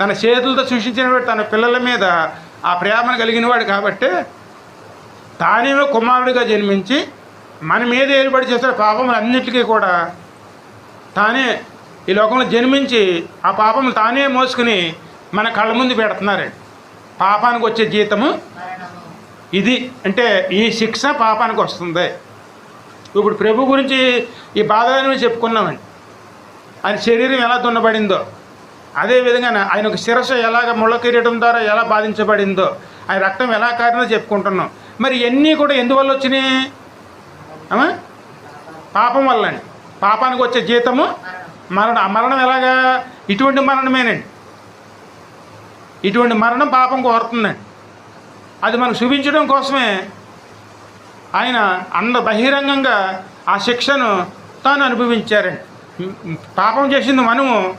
తన చేతులతో సృష్టించినవాడు తన పిల్లల మీద ఆ ప్రేమను కలిగినవాడు కాబట్టి తానేమో కుమారుడిగా జన్మించి మన మీద చేస్తే చేసిన పాపములన్నిటికీ కూడా తానే ఈ లోకంలో జన్మించి ఆ పాపములు తానే మోసుకుని మన కళ్ళ ముందు పెడుతున్నారండి పాపానికి వచ్చే జీతము ఇది అంటే ఈ శిక్ష పాపానికి వస్తుంది. ఇప్పుడు ప్రభు గురించి ఈ బాధలను చెప్పుకున్నామండి. ఆయన శరీరం ఎలా దున్నబడిందో అదేవిధంగా ఆయన ఒక శిరస ఎలాగ ముళ్ళ కిరీటం ద్వారా ఎలా బాధించబడిందో ఆయన రక్తం ఎలా కారిందో చెప్పుకుంటున్నాం. మరి ఇవన్నీ కూడా ఎందువల్ల వచ్చినాయి? పాపం వల్ల అండి పాపానికి వచ్చే జీతము మరణం. మరణం ఆ మరణం ఎలాగా? ఇటువంటి మరణమేనండి. ఇటువంటి మరణం పాపం కోరుతుందండి. అది మనకు చూపించడం కోసమే ఆయన అంద బహిరంగంగా ఆ శిక్షను తాను అనుభవించారండి. పాపం చేసింది మనము